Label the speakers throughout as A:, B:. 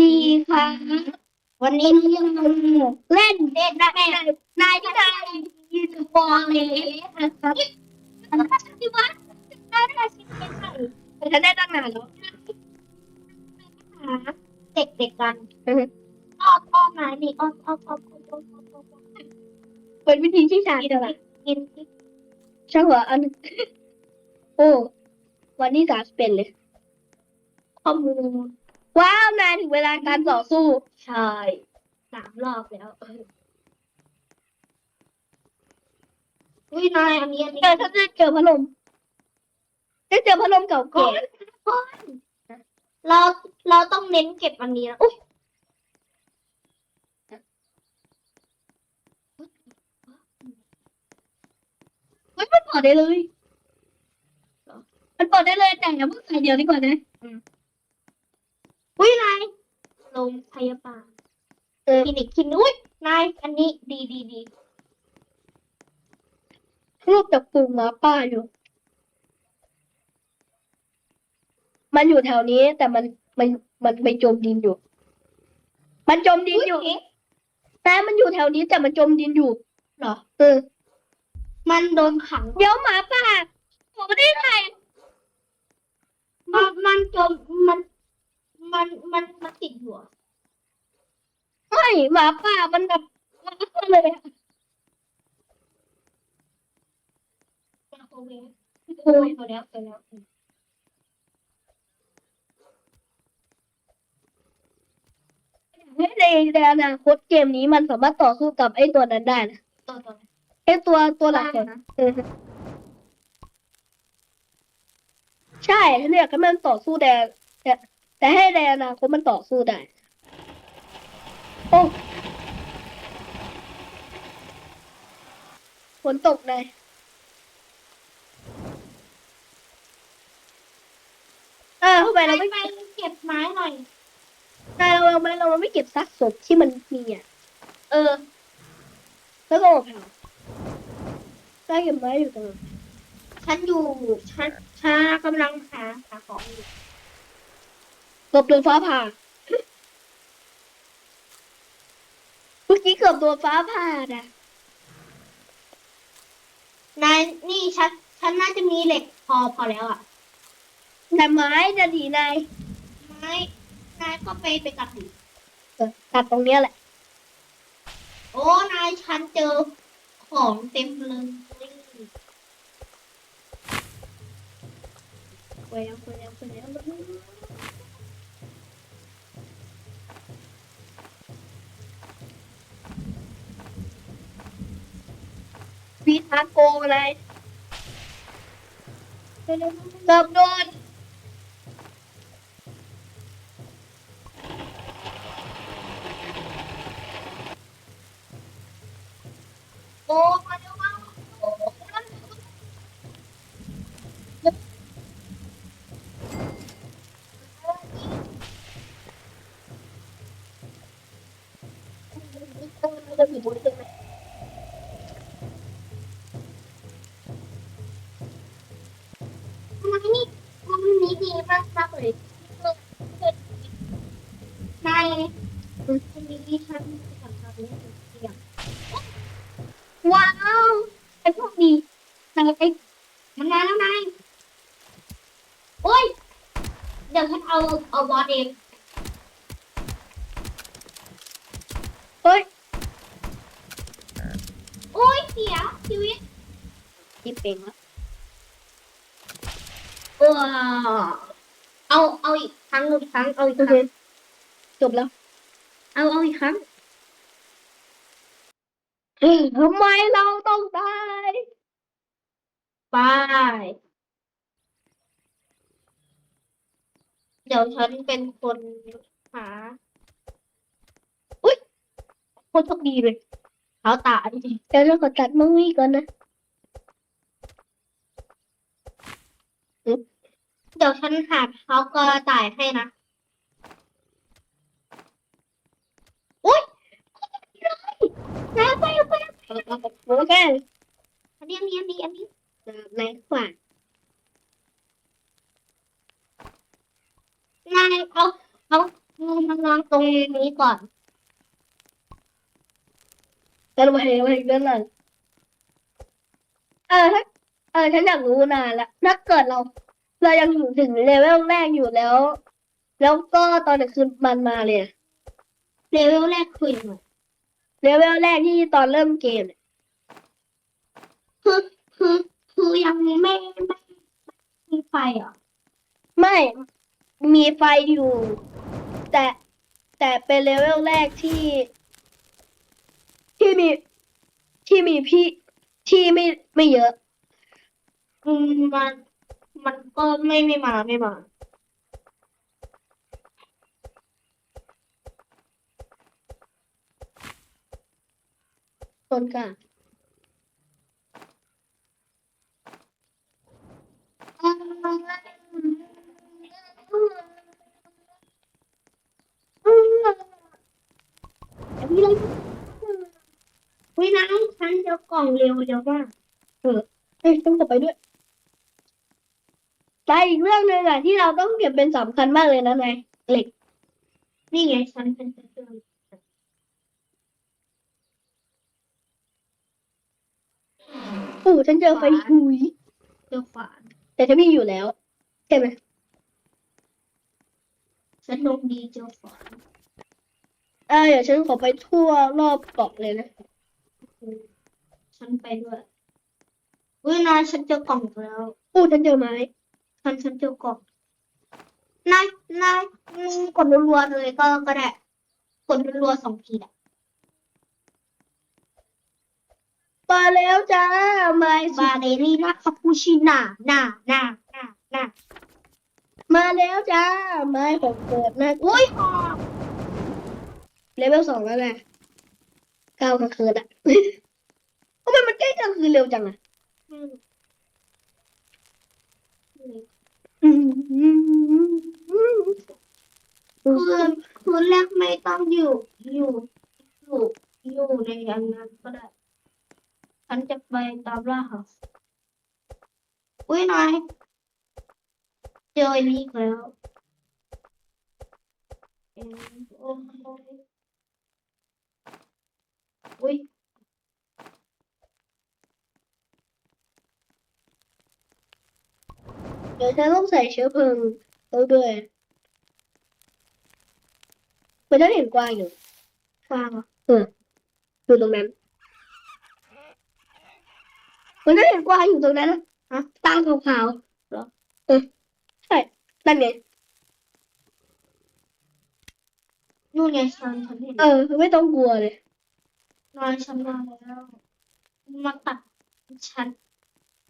A: ดีค่ะ วันนี้เรายังเล่นเด็ดแม่นายที่ได้ยืนฟองเลยนะครับที่ว่าได้ได้ชิ้นเป็นไงแต่ฉันได้ตั้งนานแล้วเด็กเด็กกันอ้อมอ้อมมานี่อ้อมอ้อมอ้อมอ้อมอ้อมอ้อมอ้อเป็นวิธีที่ชาญเลยกินช่างหัวอัน โอ้ วันที่สามเป็นเลยข้อมูล ว้าวนานถึงเวลาการต่อสู้ ใช่สามรอบแล้วอุ้ยนายอันนี้อันนี้เจอถ้าจะเจอพัดลมจะเจอพัดลมเก่าแก่เราเราต้องเน้นเก็บอันนี้นะอุ้ยเฮ้ยมันเปิดได้เลย มันเปิดได้เลยแต่อย่าเพิ่งใส่เดียวดีกว่านะอุ้ยนายโรงพยาบาลคลินิกคลินิกอุ้ยนายอันนี้ดีดีดีรูปจากปูหมาป้าอยู่ มันอยู่แถวนี้ แต่มันมันมันไปจมดินอยู่ มันจมดินอยู่แต่มันอยู่แถวนี้แต่มันจมดินอยู่เหรอเออมันโดนขัง เดี๋ยวหมาป่าผมไม่ได้ไงมันมันจมมัน มันมันมันติดอยู่อะ ไม่หมาป่ามันแบบมันก็เลยอะโอ้ยโอ้ยพอแล้วพอแล้วเฮ้ยในในอนาคตเกมนี้มันสามารถต่อสู้กับไอ้ตัวนั้นได้นะตัวตัวไอ้ตัวตัวหลักก่อนะเออใช่ฉันอยากให้มันต่อสู้แต่แต่แต่ให้ในอนาคตมันต่อสู้ได้ โอ้ ฝนตกเลยเออทำไมเราไม่ไปเก็บไม้หน่อยนายเราเราไม่เราไม่เก็บซักศพที่มันมีอะ เออ แล้วก็เอาเผาได้เก็บไม้อยู่ตรงนั้นฉันอยู่ฉันฉันกำลังหาหาของอยู่หลบโดนฟ้าผ่า เมื่อกี้เกือบโดนฟ้าผ่านะ นายนี่ฉันฉันน่าจะมีเหล็กพอพอแล้วอะ แต่ไม้จะดีนายไม้นายก็ไปไปตัดดิตัดตรงเนี้ยแหละ โอ้นายฉันเจอของเต็มเลยไปแล้วไปแล้วไปแล้ว พาโกอะไรเกือบโดนโอ้ ดีมากมากเลยนายวันนี้ฉันจะทำเรื่องเสียงว้าวไอ้พวกนี้นายไอ้มันมาแล้วนายโอ้ยเดี๋ยวฉันเอาเอาบอสเองเฮ้ยโอ้ยเสียชีวิตที่เป็นแล้ว เอาเอาอีกครั้งอีกครั้งเอาอีกครั้งจบแล้วเอาเอาอีกครั้งทำไมเราต้องตายไปเดี๋ยวฉันเป็นคนหาอุ้ยโคตรโชคดีเลยเขาตาจริง เดี๋ยวเราขอตัดมังวีก่อนนะอึ๊บ เดี๋ยวฉันหาเขาก็ตายให้นะ อุ้ยแล้วไปไปโอเคอันนี้อันนี้อันนี้อันนี้นายขวานนายเอาเอามันอนตรงนี้ก่อนแล้วไปไปอีกเรื่องหนึ่งเออถ้าเออฉันอยากรู้นานละถ้าเกิดเรา เรายังอยู่ถึงเลเวลแรกอยู่แล้ว แล้วก็ตอนกลางคืนมันมาเลยอะ
B: เลเวลแรกคือยังไง
A: เลเวลแรกที่ตอนเริ่มเกมเนี่ย
B: คือคือคือยังไม่ไม่ไม่มีไฟเหรอ
A: ไม่มีไฟอยู่ แต่แต่เป็นเลเวลแรกที่ ที่มีที่มีพี่ที่ไม่ไม่เยอะ
B: อืมมัน มันก็ไม่ไม่มาไม่มา
A: ต้นกล้า
B: พี่เลยวินะฉันจะกล่องเร็วเร็วมาก
A: เอ้ยต้องกลับไปด้วย แต่อีกเรื่องหนึ่งอะที่เราต้องเก็บเป็นสำคัญมากเลยนะนายเหล็ก
B: นี่ไงฉันเป็นเจอ
A: อู้ฉันเจอไฟชุย
B: เจอขวาน
A: แต่ฉันมีอยู่แล้วใช่ไหม
B: ฉันโดนดีเจอขวาน
A: อ่าเดี๋ยวฉันขอไปทั่วรอบเกาะเลยนะ
B: ฉันไปด้วยวินะฉันเจอกล่องแล้ว
A: อู้ฉันเจอไม้
B: ฉันฉันเจอกล่องนายนายอืมกดรัวๆเลยก็ก็ได้กดรัวๆสองทีอะ
A: มาแล้วจ้าไม้สุ
B: บา
A: ด
B: เลรีนาคาปูชิน่าน่าน่าน่าน่า
A: มาแล้วจ้าไม้ของเกิดนะ
B: อุ้ยหอม
A: เลเวลสองแล้วนะก้าวกลางคืนอะทำไมมันใกล้กลางคืนเร็วจังอะ
B: อืม
A: อืมอืมอืมอืม
B: คืนคืนแรกไม่ต้องอยู่อยู่อยู่อยู่ในอันนั้นก็ได้ ฉันจะไปตามล่าหาอุ้ยนายเจออันนี้อีกแล้วเอ็มโอ้ยอุ้ย
A: เดี๋ยวฉันต้องใส่เชื้อเพลิงแล้วด้วยเหมือนฉันเห็นกวางอยู่
B: ฟางอะ
A: อยู่ตรงนั้นเหมือนฉันเห็นกวางอยู่ตรงนั้นนะฮะตาขาวๆเหรอเออใช่นั่นไง
B: นู่นไงฉันฉันเห็น
A: เออ ไม่ต้องกลัวเลย
B: นายฉันมาแล้วมาตัดฉัน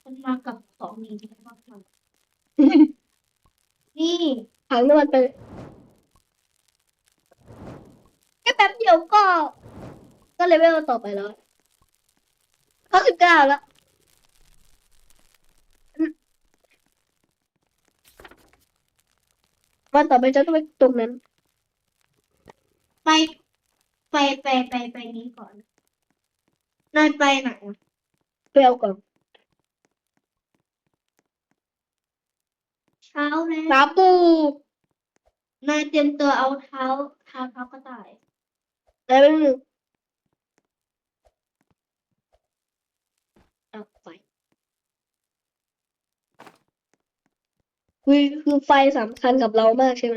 B: ฉันมากับของดีมากเลย นี่
A: ถังน้ำมันไปแค่แป๊บเดียวก็ ก็เลเวลต่อไปแล้วเขาสิบเก้าแล้วอืมวันต่อไปจะต้องไปตรงนั้น
B: ไปไปไปไปไปนี้ก่อนนายไปไหนอะ
A: ไปเอาก่อน
B: เช้าแล้ว
A: หมาปู
B: นายเตรียมตัวเอาเท้าเท้าเท้ากระต่าย
A: อะไรเป็นหนึ่งเอาไฟคือคือไฟสำคัญกับเรามากใช่ไหม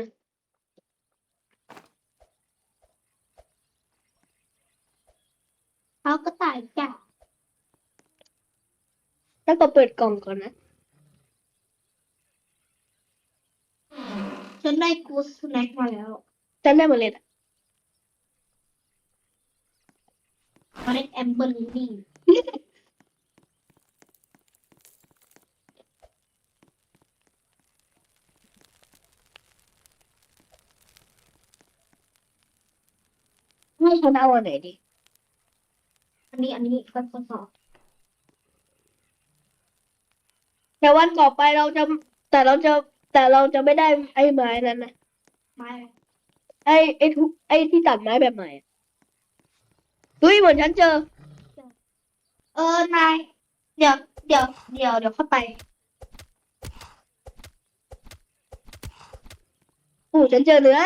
B: เท้ากระต่ายจ้ะ
A: แล้วก็เปิดกล่องก่อนนะ
B: นได้กูสแน็คมาแล้ว
A: จำได้หมดเลยอะ
B: มาได้แอมเบอร์นี่
A: ให้ฉันเอาอันไหนดี
B: อันนี้อันนี้ก็ทดสอบ
A: แต่วันต่อไปเราจะแต่เราจะ แต่เราจะไม่ได้ไอ้ไม้นั้นนะ
B: ไม้
A: ไอ้ไอ้ทุไอ้ที่ตัดไม้แบบใหม่เฮ้ยเหมือนฉันเจอ
B: เออนายเดี๋ยวเดี๋ยวเดี๋ยวเดี๋ยวเข้าไป
A: โอ้ฉันเจอเนื้อ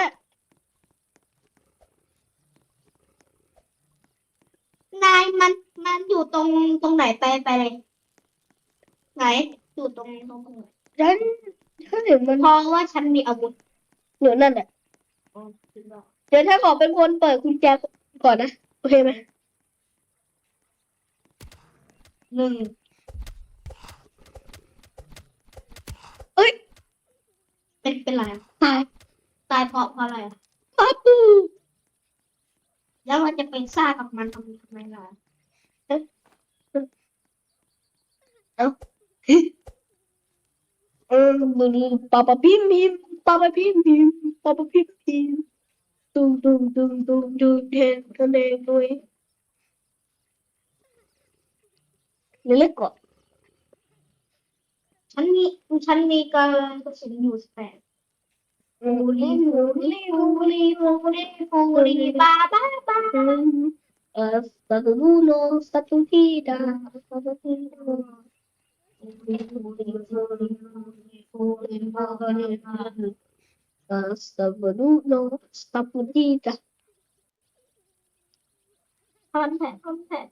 A: นาย
B: มันมันอยู่ตรงตรงไหนไปไปไหนอยู่ตรงตรงไหน
A: ฉัน ฉันเห็นมัน
B: เพราะว่าฉันมีอาวุธ
A: อยู่นั่นแหละ
B: อ๋อจริงเหรอ
A: เดี๋ยวถ้าขอเป็นคนเปิดกุญแจก่อนนะ โอเคไหม
B: หนึ่ง
A: เอ้ย
B: เป็นเป็นไรอะ
A: ตาย
B: ตายเพราะเพราะอะไรอะ
A: ป้าปู
B: แล้วเราจะไปซ่ากับมันทำไมทำไมล่ะ
A: เออมึงปา ปาพิมพิมปาปาพิมพิมปาปาพิมพิมตุ้มตุ้มตุ้มตุ้มตุ้มเทนทะเลด้วยเล็กก่อน
B: ฉันมีฉันมีกระกระสุนอยู่แปด
A: อืม
B: ฟูลีฟูลีฟูลีฟูลีฟูลีบ้าบ้าบ้า
A: เออสตูดิโอสตูดิดาสตูดิโอเออสตูดิโอสตูดิดา
B: คอนแทคคอนแทคคอน แทค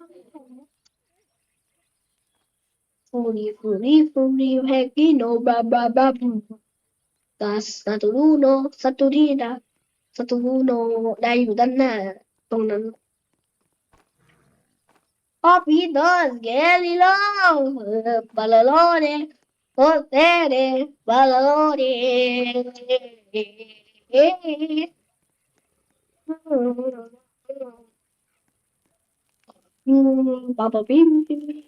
A: ฟูรีฟูรีฟูรีแฮกกี้โนบาบาบาบูกาสตูดิโอสตูดิดาสตูดิโอได้อยู่ด้านหน้า ตรงนั้น Rapidos, Galileo, Balalone, Potere, Balalone. volveré, valoré. Baba bim bim.